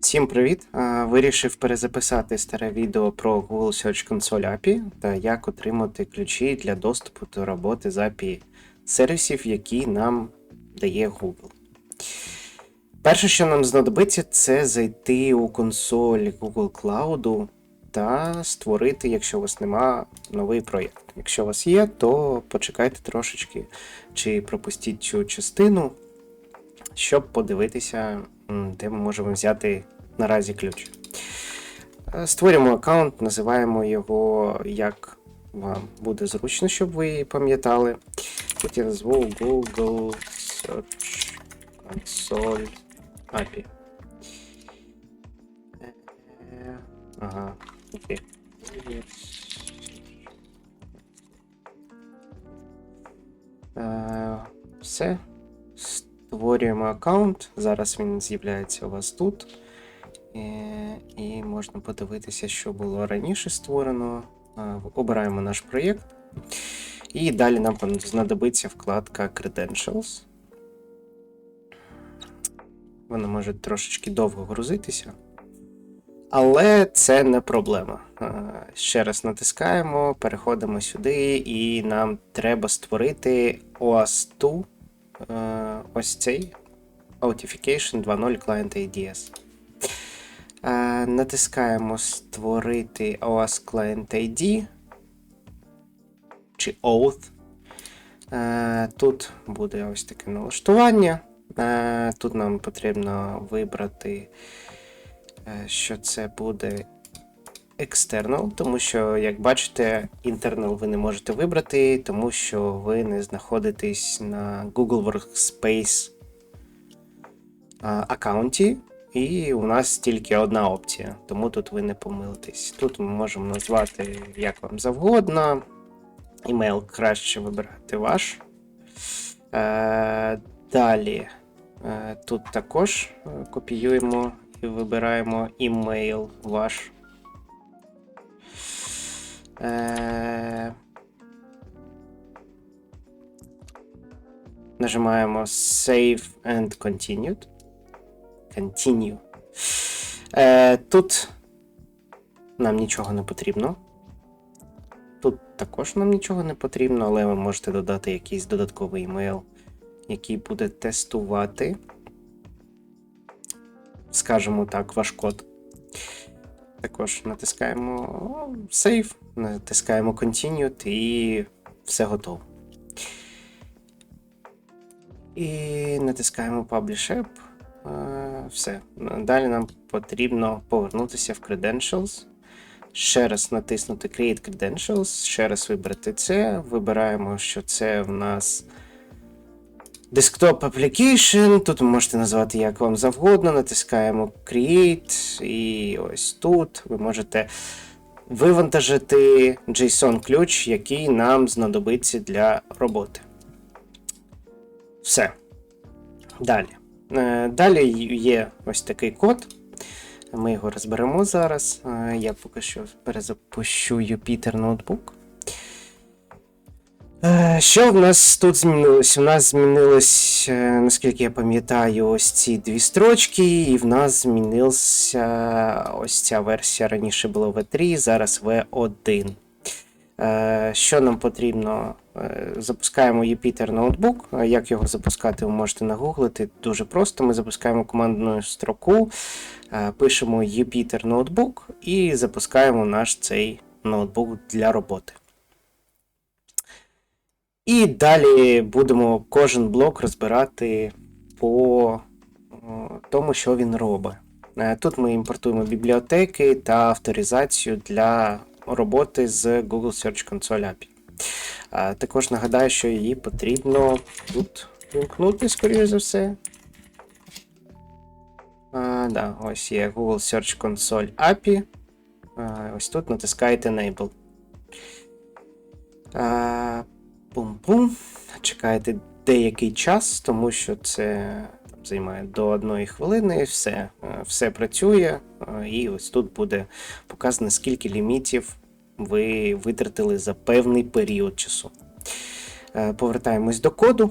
Всім привіт! Вирішив перезаписати старе відео про Google Search Console API та як отримати ключі для доступу до роботи з API сервісів, які нам дає Google. Перше, що нам знадобиться, це зайти у консоль Google Cloud та створити, якщо у вас нема, новий проєкт. Якщо у вас є, то почекайте трошечки чи пропустіть цю частину, щоб подивитися, де ми можемо взяти наразі ключ. Е, Створюємо аккаунт, називаємо його як вам буде зручно, щоб ви пам'ятали. Тут я назву Google Search Console API. Е, Ага, окей. Е, Все. Створюємо аккаунт. Зараз він з'являється у вас тут. Е, І можна подивитися, що було раніше створено. Е, Обираємо наш проєкт. І далі нам знадобиться вкладка Credentials. Вона може трошечки довго грузитися. Але це не проблема. Е, Ще раз натискаємо, переходимо сюди, і нам треба створити OAuth 2. е, Ось цей Authentication 2.0 Client ADS. Е, Натискаємо Створити OAuth Client ID чи Oath. Е, Тут буде ось таке налаштування. Е, Тут нам потрібно вибрати, е, що це буде External, тому що, як бачите, internal ви не можете вибрати, тому що ви не знаходитесь на Google Workspace аккаунті, і у нас тільки одна опція, тому тут ви не помилитесь. Тут ми можемо назвати як вам завгодно. Імейл краще вибирати ваш. Е, далі е, тут також е, копіюємо і вибираємо імейл ваш. Е, нажимаємо Save and Continued. Continue. Е, тут нам нічого не потрібно. Тут також нам нічого не потрібно, але ви можете додати якийсь додатковий емейл, який буде тестувати, скажімо так, ваш код. Також натискаємо Save, натискаємо Continued і все готово. І натискаємо Publish App. Е, Все. Далі нам потрібно повернутися в Credentials. Ще раз натиснути Create Credentials, ще раз вибрати це. Вибираємо, що це в нас Desktop Application. Тут ви можете назвати як вам завгодно. Натискаємо Create, і ось тут ви можете вивантажити JSON-ключ, який нам знадобиться для роботи. Все. Далі. Е, Далі є ось такий код. Ми його розберемо зараз. Е, Я поки що перезапущу Jupyter ноутбук. Що в нас тут змінилось? У нас змінилось, е, наскільки я пам'ятаю, ось ці дві строчки, і в нас змінилася ось ця версія. Раніше було V3, зараз V1. Е, Що нам потрібно? Е, Запускаємо Jupyter ноутбук. Як його запускати, ви можете нагуглити. Дуже просто. Ми запускаємо командну строку, пишемо Jupyter ноутбук і запускаємо наш цей ноутбук для роботи. І далі будемо кожен блок розбирати по тому, що він робить. Е, Тут ми імпортуємо бібліотеки та авторизацію для роботи з Google Search Console API. Е, Також нагадаю, що її потрібно тут вимкнути, скоріш за все. А, да, ось є Google Search Console API. А, ось тут натискаєте Enable. А, Пум-пум. Чекаєте деякий час, тому що це там, займає до одної хвилини. Все, е, все працює. е, І ось тут буде показано, скільки лімітів ви витратили за певний період часу. Е, Повертаємось до коду.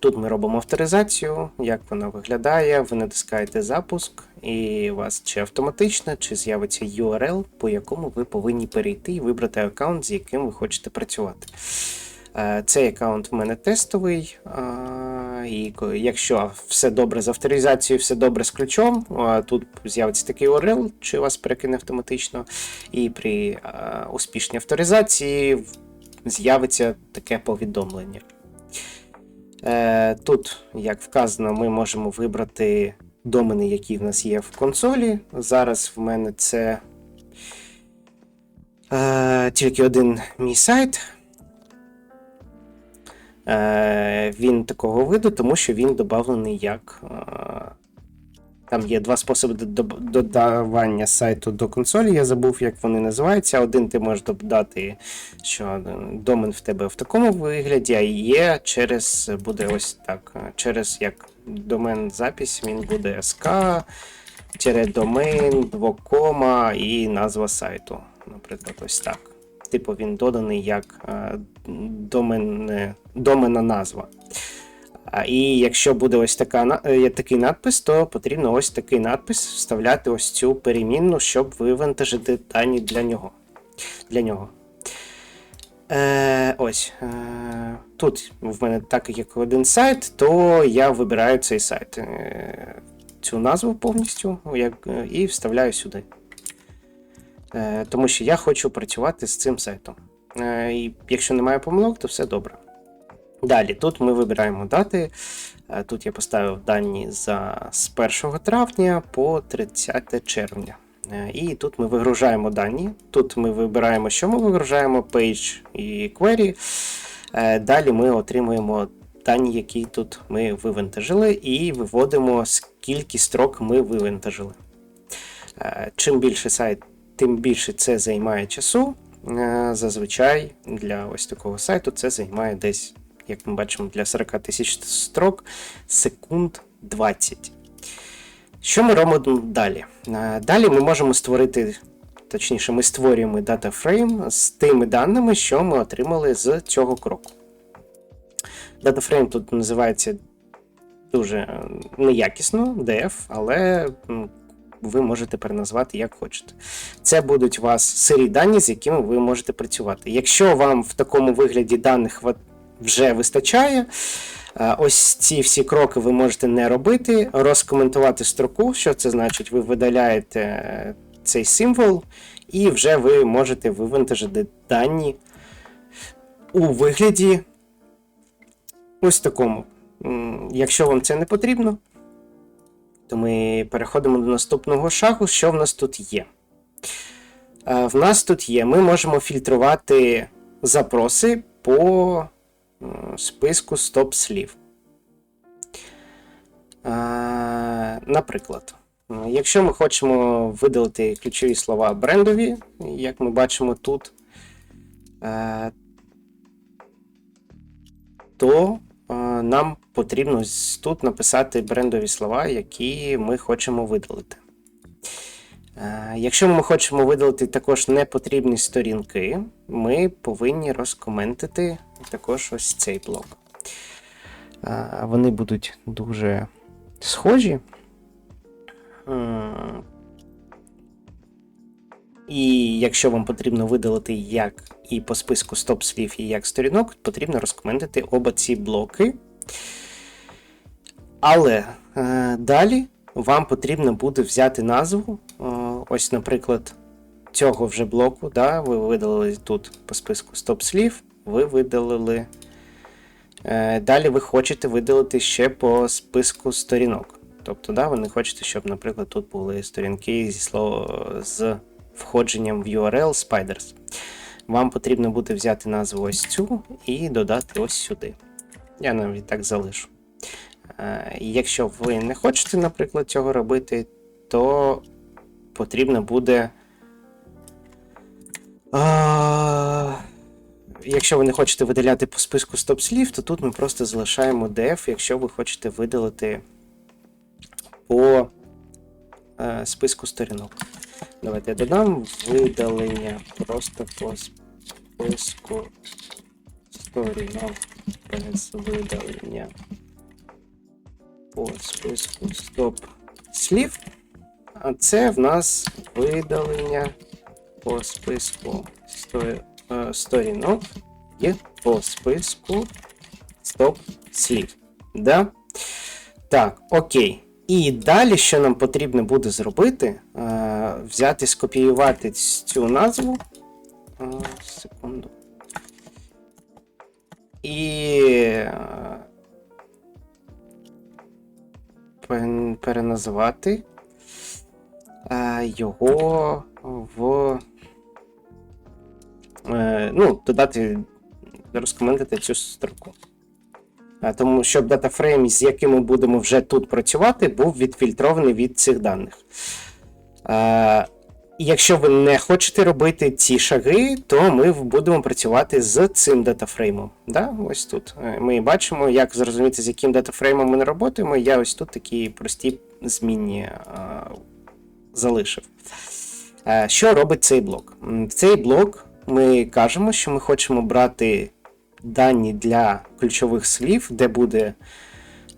Тут ми робимо авторизацію, як вона виглядає. Ви натискаєте запуск, і у вас чи автоматично, чи з'явиться URL, по якому ви повинні перейти і вибрати аккаунт, з яким ви хочете працювати. Е, Цей аккаунт в мене тестовий. І якщо все добре з авторизацією, все добре з ключом, тут з'явиться такий URL, чи вас перекине автоматично. І при успішній авторизації з'явиться таке повідомлення. Е, Тут, як вказано, ми можемо вибрати домени, які в нас є в консолі. Зараз в мене це е, тільки один мій сайт. Е, він такого виду, тому що він додавлений як. Е, там є два способи додавання сайту до консолі. Я забув, як вони називаються. Один ти можеш додати, що е, домен в тебе в такому вигляді, а є через буде ось так. Через як домен запись, він буде тире домен, двокома і назва сайту. Наприклад, ось так. Типу він доданий як е, домен, е, назва. І якщо буде ось така, е, такий надпис, то потрібно ось такий надпис вставляти ось цю перемінну, щоб вивантажити дані для нього. Для нього. Е, ось. Е, тут в мене так як один сайт, то я вибираю цей сайт. Е, цю назву повністю як, е, і вставляю сюди. Е, тому що я хочу працювати з цим сайтом. Е, і якщо немає помилок, то все добре. Далі, тут ми вибираємо дати. Е, Тут я поставив дані за з 1 травня по 30 червня. І тут ми вигружаємо дані. Тут ми вибираємо, що ми вигружаємо, page і query. Далі ми отримуємо дані, які тут ми вивантажили, і виводимо, скільки строк ми вивантажили. Чим більше сайт, тим більше це займає часу. Е, Зазвичай для ось такого сайту це займає десь, як ми бачимо, для 40 тисяч строк секунд 20. Що ми робимо далі? Е, Далі ми можемо створити, точніше, ми створюємо датафрейм з тими даними, що ми отримали з цього кроку. Датафрейм тут називається дуже е, неякісно, def, але ви можете переназвати як хочете. Це будуть у вас сирі дані, з якими ви можете працювати. Якщо вам в такому вигляді даних вже вистачає, е, ось ці всі кроки ви можете не робити, розкоментувати строку, що це значить, ви видаляєте е, цей символ, і вже ви можете вивантажити дані у вигляді ось такому. Якщо вам це не потрібно, то ми переходимо до наступного шагу. Що в нас тут є? Е, В нас тут є, ми можемо фільтрувати запроси по е, списку стоп-слів. Е, Наприклад, якщо ми хочемо видалити ключові слова брендові, як ми бачимо тут, то нам потрібно тут написати брендові слова, які ми хочемо видалити. Е, Якщо ми хочемо видалити також непотрібні сторінки, ми повинні розкоментити також ось цей блок. Е, Вони будуть дуже схожі. І якщо вам потрібно видалити як і по списку стоп-слів, і як сторінок, потрібно розкоментити оба ці блоки. Але е, далі вам потрібно буде взяти назву. Е, ось, наприклад, цього вже блоку. Да, ви видалили тут по списку стоп-слів, ви видалили. Е, далі ви хочете видалити ще по списку сторінок. Тобто, да, ви не хочете, щоб, наприклад, тут були сторінки зі слово з входженням в URL Spiders. Вам потрібно буде взяти назву ось цю і додати ось сюди. Я навіть так залишу. Е, Якщо ви не хочете, наприклад, цього робити, то потрібно буде. Якщо ви не хочете видаляти по списку стоп-слів, то тут ми просто залишаємо def, якщо ви хочете видалити по е, списку сторінок. Давайте я додам видалення просто по списку сторінок без видалення по списку стоп слів. А це в нас видалення по списку е, сторінок і по списку стоп слів. Да? Так, окей. І далі, що нам потрібно буде зробити, е, взяти, скопіювати цю назву. Е, секунду. І е, переназвати е, його в. Ну, додати, розкоментити цю строку. Е, Тому щоб датафрейм, з яким ми будемо вже тут працювати, був відфільтрований від цих даних. Е, Якщо ви не хочете робити ці шаги, то ми будемо працювати з цим датафреймом. Да? Ось тут. Е, Ми бачимо, як зрозуміти, з яким датафреймом ми не працюємо. Я ось тут такі прості змінні е, залишив. Е, Що робить цей блок? Цей блок ми кажемо, що ми хочемо брати дані для ключових слів, де буде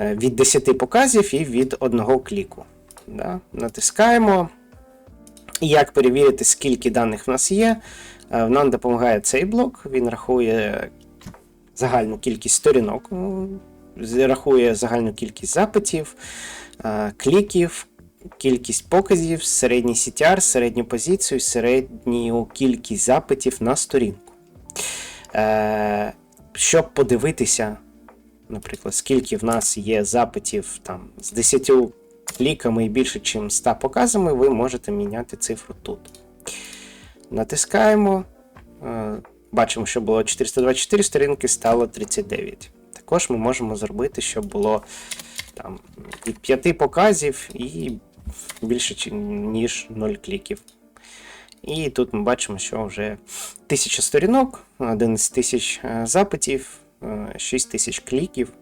е, від 10 показів і від одного кліку. Да? Натискаємо. І Як перевірити, скільки даних в нас є? Е, Нам допомагає цей блок. Він рахує загальну кількість сторінок, рахує загальну кількість запитів, е, кліків, кількість показів, середній CTR, середню позицію, середню кількість запитів на сторінку. Щоб подивитися, наприклад, скільки в нас є запитів там, з 10 кліками і більше, ніж 100 показами, ви можете міняти цифру тут. Натискаємо. е, Бачимо, що було 424 сторінки, стало 39. Також ми можемо зробити, щоб було там, від 5 показів і більше, ніж 0 кліків. І тут ми бачимо, що вже 1000 сторінок, 11 тисяч е, запитів, 6 тисяч кліків.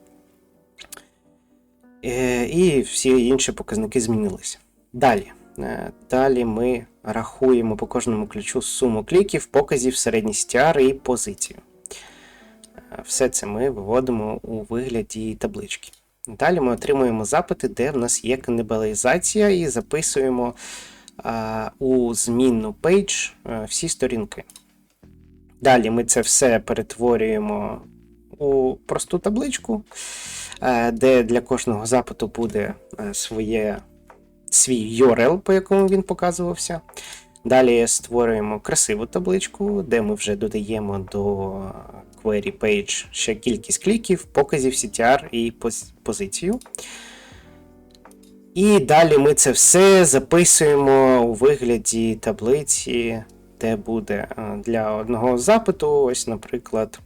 Е, І всі інші показники змінилися. Далі. Е, Далі ми рахуємо по кожному ключу суму кліків, показів, середній CTR і позицію. Е, Все це ми виводимо у вигляді таблички. Далі ми отримуємо запити, де в нас є канібалізація, і записуємо у змінну page е, всі сторінки. Далі ми це все перетворюємо у просту табличку, е, де для кожного запиту буде е, своє, свій URL, по якому він показувався. Далі створюємо красиву табличку, де ми вже додаємо до query page ще кількість кліків, показів CTR і позицію. І далі ми це все записуємо у вигляді таблиці, де буде е, для одного запиту, ось, наприклад,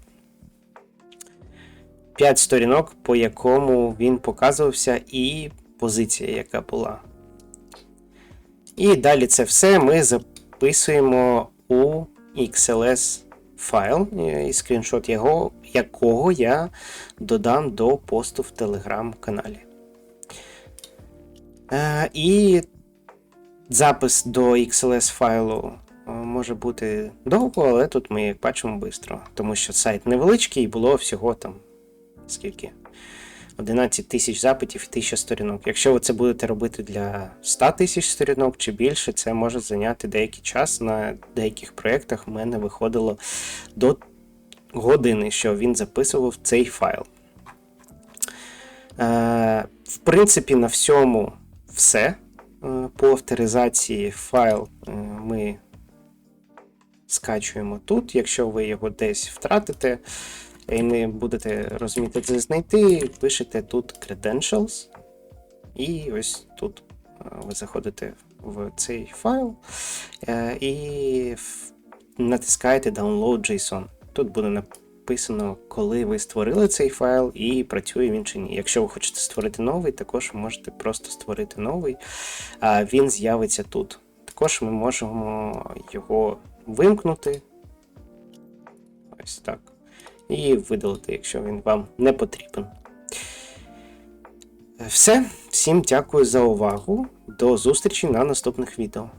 5 сторінок, по якому він показувався, і позиція, яка була. І далі це все ми записуємо у XLS файл, е, і скріншот якого я додам до посту в телеграм-каналі. Е, і запис до XLS файлу е, може бути довго, але тут ми як бачимо швидко, тому що сайт невеличкий і було всього там скільки? 11 тисяч запитів і 1000 сторінок. Якщо ви це будете робити для 100 тисяч сторінок чи більше, це може зайняти деякий час. На деяких проєктах в мене виходило до години, що він записував цей файл. Е, в принципі, на всьому все. Е, По авторизації файл е, ми скачуємо тут. Якщо ви його десь втратите і не будете розуміти це знайти, пишете тут credentials. І ось тут е, ви заходите в цей файл і натискаєте Download JSON. Тут буде написано, коли ви створили цей файл і працює він чи ні. Якщо ви хочете створити новий, також можете просто створити новий, а він з'явиться тут. Також ми можемо його вимкнути. Ось так. І видалити, якщо він вам не потрібен. Все. Всім дякую за увагу. До зустрічі на наступних відео.